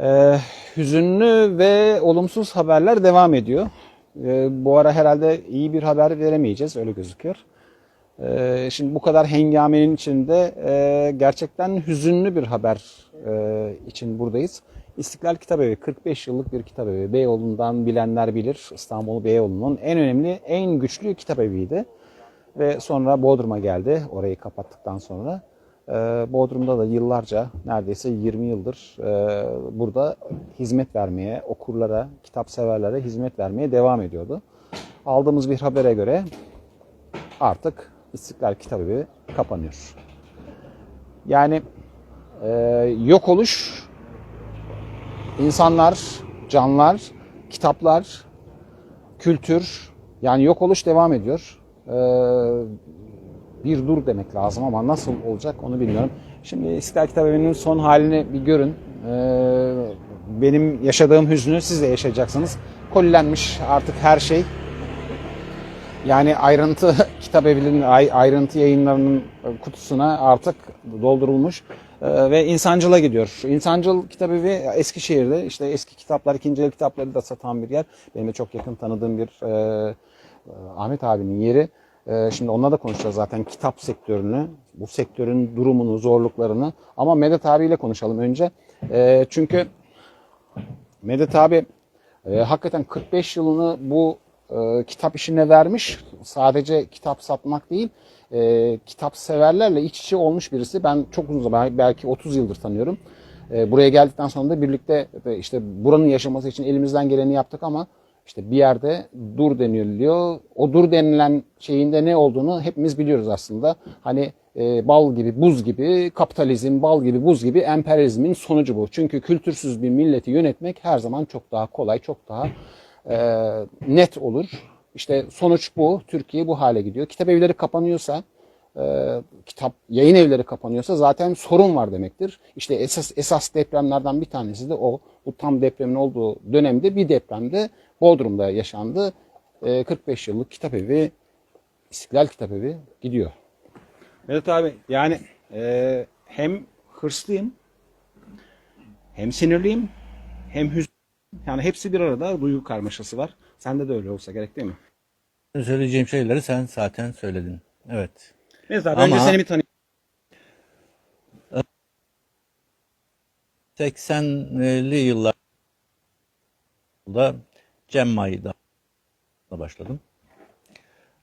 Ee, hüzünlü ve olumsuz haberler devam ediyor. Ee, bu ara herhalde iyi bir haber veremeyeceğiz öyle gözüküyor. Ee, şimdi bu kadar hengamenin içinde e, gerçekten hüzünlü bir haber e, için buradayız. İstiklal Kitabevi 45 yıllık bir kitabevi. Beyoğlu'ndan bilenler bilir. İstanbul Beyoğlu'nun en önemli, en güçlü kitabeviydi. Ve sonra Bodrum'a geldi orayı kapattıktan sonra. Ee, Bodrum'da da yıllarca neredeyse 20 yıldır e, burada hizmet vermeye, okurlara, kitap severlere hizmet vermeye devam ediyordu. Aldığımız bir habere göre artık İstiklal Kitabevi kapanıyor. Yani e, yok oluş insanlar, canlar, kitaplar, kültür yani yok oluş devam ediyor. Ee, bir dur demek lazım ama nasıl olacak onu bilmiyorum. Şimdi İstiklal Kitabevi'nin son halini bir görün. Ee, benim yaşadığım hüznü siz de yaşayacaksınız. Kolilenmiş artık her şey. Yani ayrıntı kitabevinin ay- ayrıntı yayınlarının kutusuna artık doldurulmuş Ee, ve İnsancıl'a gidiyor. İnsancıl Kitabevi Eskişehir'de işte eski kitaplar, ikinci el kitapları da satan bir yer. Benim de çok yakın tanıdığım bir e, Ahmet abinin yeri. E, şimdi onunla da konuşacağız zaten kitap sektörünü, bu sektörün durumunu, zorluklarını. Ama Medet abiyle konuşalım önce. E, çünkü Medet abi e, hakikaten 45 yılını bu e, kitap işine vermiş. Sadece kitap satmak değil, e, kitap severlerle iç içe olmuş birisi. Ben çok uzun zaman, belki 30 yıldır tanıyorum. Buraya geldikten sonra da birlikte işte buranın yaşaması için elimizden geleni yaptık ama işte bir yerde dur deniliyor. O dur denilen şeyin de ne olduğunu hepimiz biliyoruz aslında. Hani e, bal gibi, buz gibi, kapitalizm, bal gibi, buz gibi emperyalizmin sonucu bu. Çünkü kültürsüz bir milleti yönetmek her zaman çok daha kolay, çok daha e, net olur. İşte sonuç bu. Türkiye bu hale gidiyor. Kitap evleri kapanıyorsa, e, kitap yayın evleri kapanıyorsa zaten sorun var demektir. İşte esas esas depremlerden bir tanesi de o. Bu tam depremin olduğu dönemde bir depremde Bodrum'da yaşandı. E, 45 yıllık kitap evi, İstiklal Kitap Evi gidiyor. Vedat abi yani e, hem hırslıyım, hem sinirliyim, hem hüzünlüyüm. Yani hepsi bir arada duygu karmaşası var. Sende de öyle olsa gerek değil mi? Söyleyeceğim şeyleri sen zaten söyledin. Evet. Vedat abi Ama- önce seni bir tanıyayım. 80'li yıllarda Cemma'yı başladım.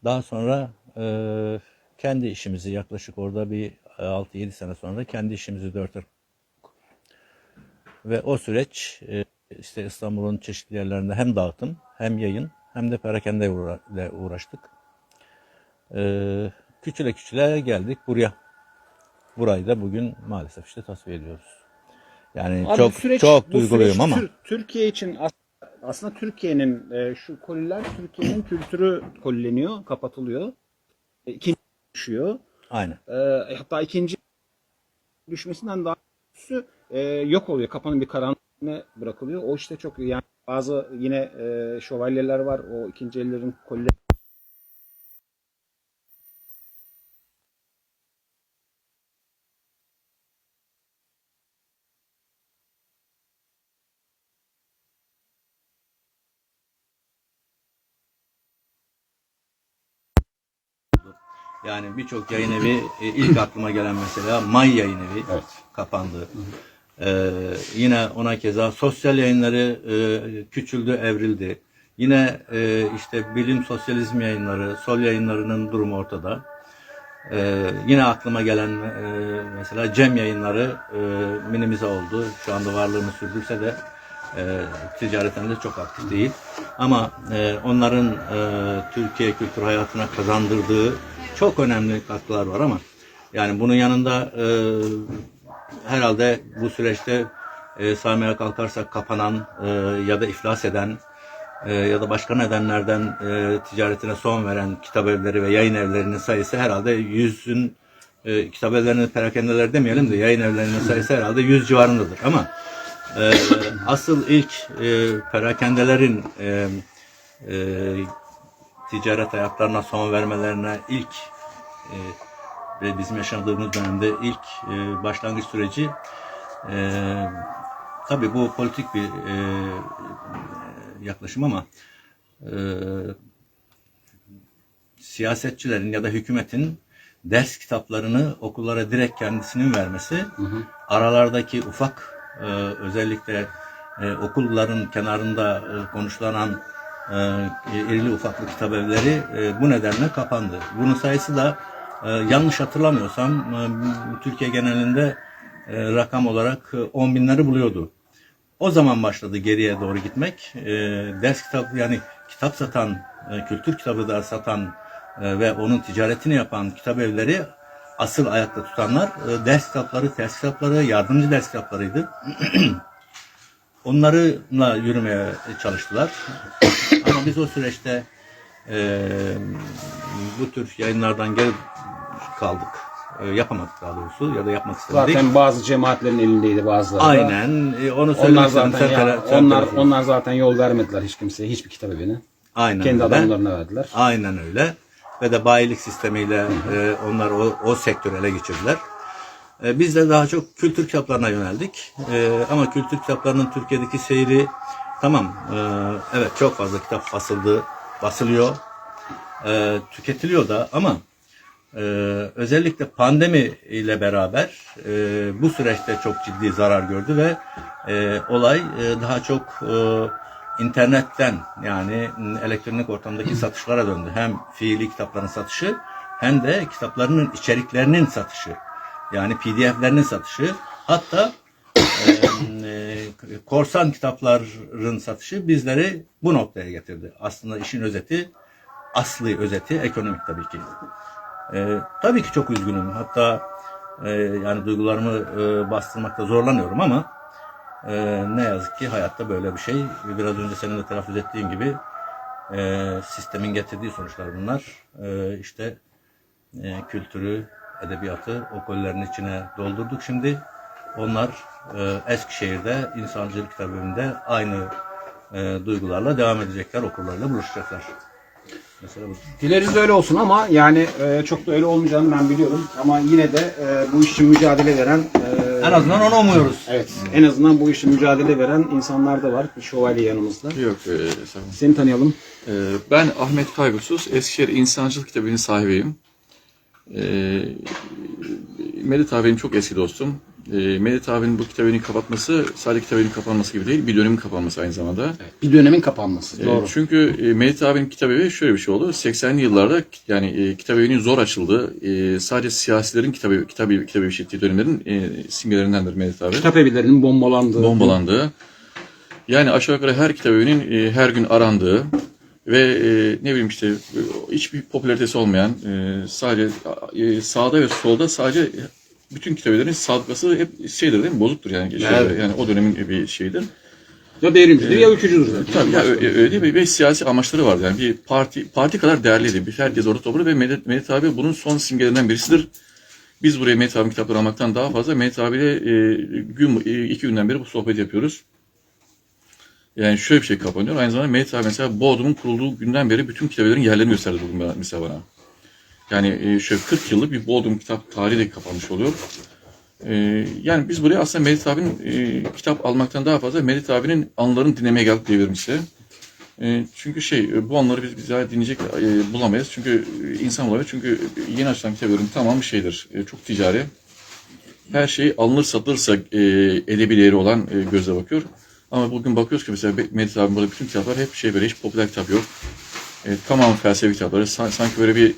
Daha sonra e, kendi işimizi yaklaşık orada bir 6-7 sene sonra kendi işimizi dörter ve o süreç e, işte İstanbul'un çeşitli yerlerinde hem dağıtım hem yayın hem de perakende uğra- uğraştık. E, küçüle küçüle geldik buraya. Burayı da bugün maalesef işte tasfiye ediyoruz. Yani Abi çok süreç- çok duyguluyum süreç ama Tür- Türkiye için aslında Türkiye'nin e, şu koliler Türkiye'nin kültürü kolileniyor, kapatılıyor. E, ikinci düşüyor. aynen. E, hatta ikinci düşmesinden daha ötesi, e, yok oluyor. Kapanın bir karanlığı bırakılıyor. O işte çok yani bazı yine e, şövalyeler var. O ikinci ellerin kolileri Yani birçok yayın evi e, ilk aklıma gelen mesela May Yayın Evi kapandı. Ee, yine ona keza sosyal yayınları e, küçüldü, evrildi. Yine e, işte bilim sosyalizm yayınları, sol yayınlarının durumu ortada. Ee, yine aklıma gelen e, mesela Cem yayınları e, minimize oldu. Şu anda varlığını sürdürse de e, ticareten de çok aktif değil. Ama e, onların e, Türkiye kültür hayatına kazandırdığı çok önemli katkılar var ama yani bunun yanında e, herhalde bu süreçte e, saymaya kalkarsak kapanan e, ya da iflas eden e, ya da başka nedenlerden e, ticaretine son veren kitap evleri ve yayın evlerinin sayısı herhalde yüzün e, kitap evlerinin perakendeler demeyelim de yayın evlerinin sayısı herhalde yüz civarındadır ama e, asıl ilk e, perakendelerin e, e, ticaret hayatlarına son vermelerine ilk e, ve bizim yaşadığımız dönemde ilk e, başlangıç süreci e, tabii bu politik bir e, yaklaşım ama e, siyasetçilerin ya da hükümetin ders kitaplarını okullara direkt kendisinin vermesi aralardaki ufak e, özellikle e, okulların kenarında e, konuşulan e, irili ufaklı kitap evleri e, bu nedenle kapandı. Bunun sayısı da e, yanlış hatırlamıyorsam e, Türkiye genelinde e, rakam olarak e, 10 binleri buluyordu. O zaman başladı geriye doğru gitmek. E, ders kitap yani kitap satan, e, kültür kitabı da satan e, ve onun ticaretini yapan kitap evleri asıl ayakta tutanlar e, ders kitapları, test kitapları, yardımcı ders kitaplarıydı. Onlarla yürümeye çalıştılar. Ama biz o süreçte e, bu tür yayınlardan geri kaldık. E, yapamadık daha doğrusu ya da yapmak istemedik. Zaten bazı cemaatlerin elindeydi bazıları. da. Aynen. E, onu Onlar söylemek zaten. Sen ya, sen onlar telefon- onlar zaten yol vermediler hiç kimseye, hiçbir kitap evine. Aynen Kendi öyle. adamlarına verdiler. Aynen öyle. Ve de bayilik sistemiyle e, onlar o, o sektörü ele geçirdiler. E, biz de daha çok kültür kitaplarına yöneldik. E, ama kültür kitaplarının Türkiye'deki seyri tamam e, evet çok fazla kitap basıldı, basılıyor, e, tüketiliyor da ama e, özellikle pandemi ile beraber e, bu süreçte çok ciddi zarar gördü ve e, olay e, daha çok e, internetten yani elektronik ortamdaki satışlara döndü. Hem fiili kitapların satışı hem de kitaplarının içeriklerinin satışı. Yani PDF'lerinin satışı. Hatta e, korsan kitapların satışı bizleri bu noktaya getirdi. Aslında işin özeti, aslı özeti ekonomik tabii ki. E, tabii ki çok üzgünüm. Hatta e, yani duygularımı e, bastırmakta zorlanıyorum ama e, ne yazık ki hayatta böyle bir şey. Biraz önce senin de telaffuz ettiğin gibi e, sistemin getirdiği sonuçlar bunlar. E, işte e, kültürü, edebiyatı okullerin içine doldurduk şimdi. Onlar e, Eskişehir'de İnsancılık Kitabevi'nde aynı e, duygularla devam edecekler, okurlarıyla buluşacaklar. Mesela bu. Dileriz öyle olsun ama yani e, çok da öyle olmayacağını ben biliyorum. Ama yine de e, bu için mücadele veren En azından onu umuyoruz. Evet. En azından bu işin mücadele veren insanlar da var. Bir şövalye yanımızda. Yok, e. Seni tanıyalım. E, ben Ahmet Kaygusuz, Eskişehir İnsancılık Kitabı'nın sahibiyim. E, Medet abinin çok eski dostum. E, Medet abinin bu kitabını kapatması sadece kitabının kapanması gibi değil, bir dönemin kapanması aynı zamanda. Bir dönemin kapanması. E, Doğru. çünkü e, Medet abinin kitabevi şöyle bir şey oldu. 80'li yıllarda yani e, kitabevinin zor açıldığı, e, sadece siyasilerin kitabı kitabı kitabı işlettiği dönemlerin e, simgelerindendir Medet abi. Kitap evlerinin bombalandığı. bombalandığı. Yani aşağı yukarı her kitap evinin e, her gün arandığı ve e, ne bileyim işte hiçbir popülaritesi olmayan e, sadece e, sağda ve solda sadece bütün kitap evlerinin sabıkası hep şeydir değil mi? Bozuktur yani. Şeydir, Evet. Yani o dönemin bir şeyidir. Ya devrimcidir ya ülkücüdür. zaten. Tabii ya, öyle değil mi? Ve siyasi amaçları vardı. Yani bir parti parti kadar değerliydi. Bir herkes orada toplu ve Medet, Medet abi bunun son simgelerinden birisidir. Biz buraya Medet abinin kitapları almaktan daha fazla Medet abiyle e, gün, e, iki günden beri bu sohbeti yapıyoruz. Yani şöyle bir şey kapanıyor. Aynı zamanda Medet abi mesela Bodrum'un kurulduğu günden beri bütün kitapların yerlerini gösterdi bugün mesela bana. Yani e, şöyle 40 yıllık bir Bodrum kitap tarihi de kapanmış oluyor. E, yani biz buraya aslında Medet abinin e, kitap almaktan daha fazla Medet abinin anılarını dinlemeye geldik diyebilirim size. Çünkü şey bu anları biz, biz daha dinleyecek bulamayız. Çünkü insan bulamayız. Çünkü yeni açılan kitapların tamamı şeydir. çok ticari. Her şey alınır satılırsa edebi değeri olan gözle bakıyor. Ama bugün bakıyoruz ki mesela Medet abi burada bütün kitaplar hep şey böyle hiç popüler kitap yok. E, tamam felsefi kitapları. Sa- sanki böyle bir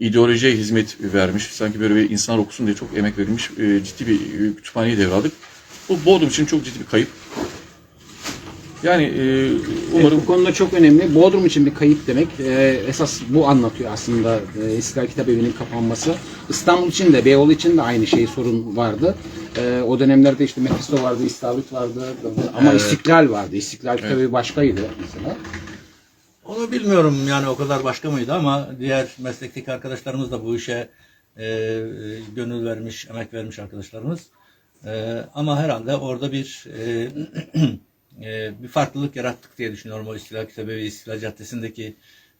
ideolojiye hizmet vermiş. Sanki böyle bir insan okusun diye çok emek verilmiş. e, ciddi bir e, kütüphaneyi devraldık. Bu Bodrum için çok ciddi bir kayıp. Yani e, Umarım umarım bu konuda çok önemli. Bodrum için bir kayıp demek. Ee, esas bu anlatıyor aslında e, İstiklal Kitap Evi'nin kapanması. İstanbul için de, Beyoğlu için de aynı şey sorun vardı. Ee, o dönemlerde işte Mephisto vardı, İstavrit vardı ama İstiklal vardı. İstiklal Kitap Evi başkaydı mesela. Onu bilmiyorum yani o kadar başka mıydı ama diğer meslekteki arkadaşlarımız da bu işe e, gönül vermiş, emek vermiş arkadaşlarımız. E, ama herhalde orada bir e, e, bir farklılık yarattık diye düşünüyorum o İstiklal Kitabı ve İstiklal Caddesi'ndeki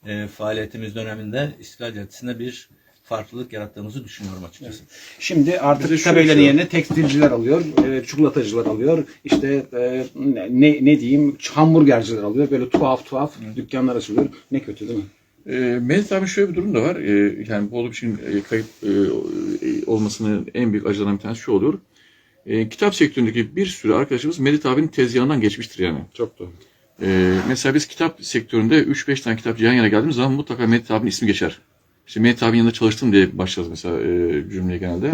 e, faaliyetimiz döneminde İstiklal Caddesi'nde bir farklılık yarattığımızı düşünüyorum açıkçası. Şimdi artık evlerinin şey yerine tekstilciler alıyor, e, çikolatacılar alıyor, işte e, ne, ne diyeyim hamburgerciler alıyor. Böyle tuhaf tuhaf dükkanlar açılıyor. Ne kötü değil mi? E, Mehmet abi şöyle bir durum da var. E, yani bu için e, kayıp e, e, olmasının en büyük acılarından bir tanesi şu oluyor. E, kitap sektöründeki bir sürü arkadaşımız Medet abinin tezgahından geçmiştir yani. Çok doğru. E, mesela biz kitap sektöründe 3-5 tane kitapçı yan yana geldiğimiz zaman mutlaka Medet abinin ismi geçer. İşte Medet abinin yanında çalıştım diye başlarız mesela e, cümleye genelde.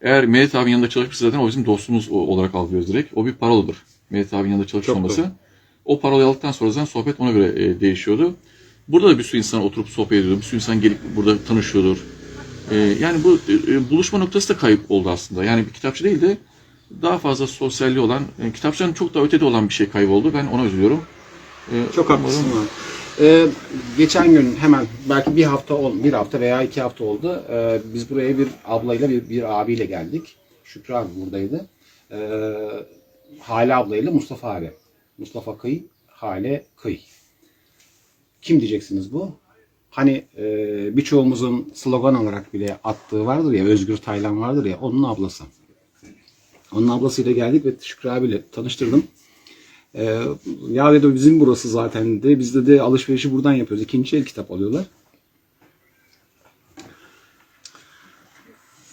Eğer Medet abinin yanında çalışmışsa zaten o bizim dostumuz olarak algılıyoruz direkt. O bir paroladır. Medet abinin yanında çalışmış olması. O parolayı aldıktan sonra zaten sohbet ona göre e, değişiyordu. Burada da bir sürü insan oturup sohbet ediyordu. Bir sürü insan gelip burada tanışıyordur. E, yani bu e, buluşma noktası da kayıp oldu aslında. Yani bir kitapçı değil de daha fazla sosyalliği olan, e, kitapçının çok daha ötede olan bir şey kayboldu. Ben ona üzülüyorum. E, Çok umarım- haklısın. abi. Ee, geçen gün hemen belki bir hafta ol, bir hafta veya iki hafta oldu. Ee, biz buraya bir ablayla bir, bir abiyle geldik. Şükrü abi buradaydı. Ee, Hale ablayla Mustafa abi. Mustafa Kıy, Hale Kıy. Kim diyeceksiniz bu? Hani e, birçoğumuzun slogan olarak bile attığı vardır ya, Özgür Taylan vardır ya, onun ablası. Onun ablasıyla geldik ve Şükrü abiyle tanıştırdım. Ee, ya dedi bizim burası zaten de biz de, de alışverişi buradan yapıyoruz. İkinci el kitap alıyorlar.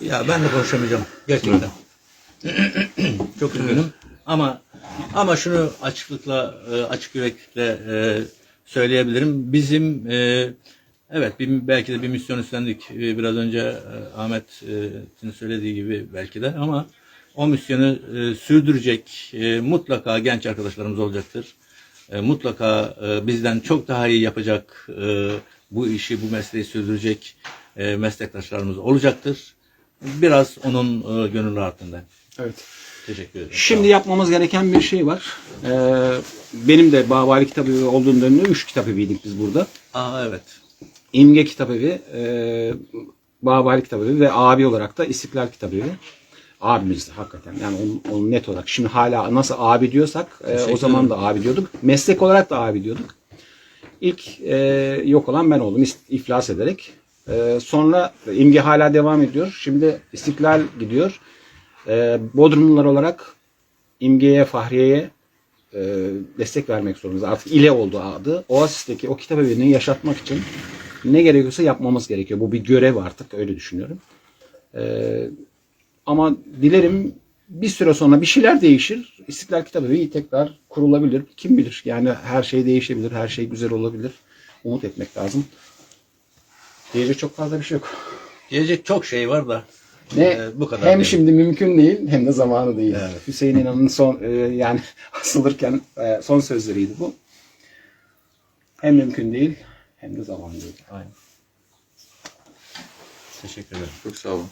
Ya ben de konuşamayacağım gerçekten. Çok üzgünüm ama ama şunu açıklıkla e, açık yüreklikle e, söyleyebilirim. Bizim e, evet bir, belki de bir misyon üstlendik. E, Biraz önce e, Ahmet'in söylediği gibi belki de ama o misyonu e, sürdürecek e, mutlaka genç arkadaşlarımız olacaktır. E, mutlaka e, bizden çok daha iyi yapacak e, bu işi, bu mesleği sürdürecek e, meslektaşlarımız olacaktır. Biraz onun e, gönül rahatlığında. Evet. Teşekkür ederim. Şimdi yapmamız gereken bir şey var. Ee, benim de Babali Kitabevi olduğum dönemde üç kitap eviydik biz burada. Aa evet. İmge Kitabevi, e, Babali Kitabevi ve abi olarak da İstiklal Kitabevi. Abimizdi hakikaten. Yani onu, onu net olarak. Şimdi hala nasıl abi diyorsak e, o zaman da abi diyorduk. Meslek olarak da abi diyorduk. İlk e, yok olan ben oldum iflas ederek. E, sonra İmge hala devam ediyor. Şimdi İstiklal gidiyor. E, Bodrumlular olarak İmge'ye, Fahriye'ye e, destek vermek zorundayız. Artık ile oldu adı. Oasis'teki o kitap evini yaşatmak için ne gerekiyorsa yapmamız gerekiyor. Bu bir görev artık öyle düşünüyorum. E, ama dilerim bir süre sonra bir şeyler değişir. İstiklal Kitap Evi tekrar kurulabilir. Kim bilir? Yani her şey değişebilir, her şey güzel olabilir. Umut etmek lazım. Diyecek çok fazla bir şey yok. Diyecek çok şey var da Ne e, bu kadar. hem değil. şimdi mümkün değil hem de zamanı değil. Evet. Hüseyin İnan'ın son e, yani asılırken e, son sözleriydi bu. Hem mümkün değil hem de zamanı değil. Aynen. Teşekkür ederim. Çok sağ olun.